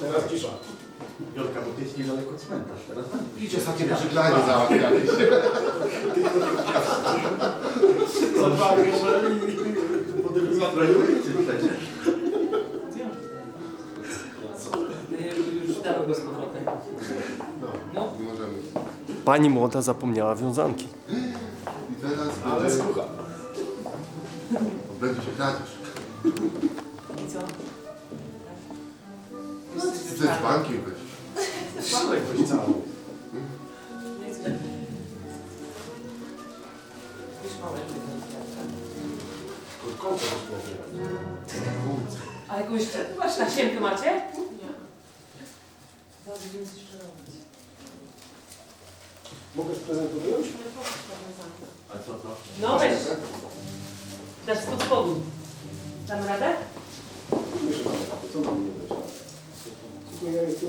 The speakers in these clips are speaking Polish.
Teraz cisza. Jolka, bo to jest niedaleko cmentarz. Teraz Idzie z takim Żeglanie załatwialiście. Zobaczmy, że... Potem zatrajujecie przecież. Już powrotem. No, Nie możemy. Pani młoda zapomniała wiązanki. I teraz Ale będzie, słucha. będzie się kradzież. i co? Chcę z bankiem być. Spadek ktoś cały. Kąta. A jakąś masz na siemkę macie? Nie. Dobrze, więc jeszcze robić. Mogę sprezentować? A co to? No weź. Dasz spod spodu. Damy radę? Myślę, co mam nie ja jestem...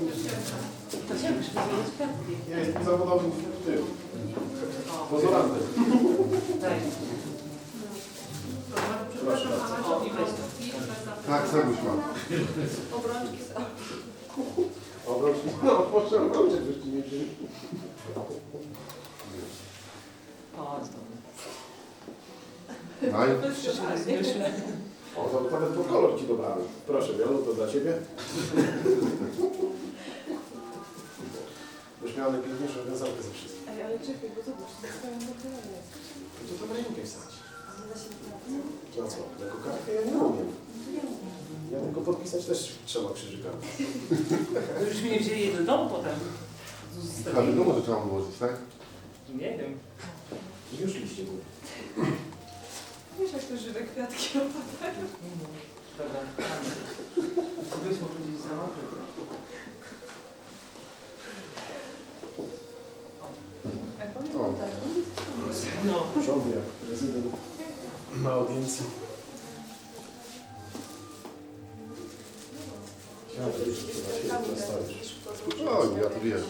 Ja jestem zawodowym w tym. Pozorantem. Proszę. Tak, Sebuś mam. Obrączki. No, proszę obrączek, żeście nie wzięli. Daj. O, to nawet po kolor ci dobrałem. Proszę, Wielu, to dla ciebie. Byś miała najpiękniejszą wiązankę ze wszystkich. Ej, ale czekaj, bo zobacz, to swoją materialnie. No to to na rękę da się naprawdę? Na co? Na kokardkę? Ja nie umiem. Ja tylko podpisać też trzeba krzyżykami. To już mnie wzięli do domu potem. A do może trzeba ułożyć, tak? Nie wiem. Już liście były. Wiesz, jak to żywe kwiatki opadają? Dobra. Wyszło powiedzieć sama. Ej, O. pamiętam, tak. No. Rząd jak prezydent na audiencji. Ja to już się nastawisz. Spokojnie, ja to wiesz.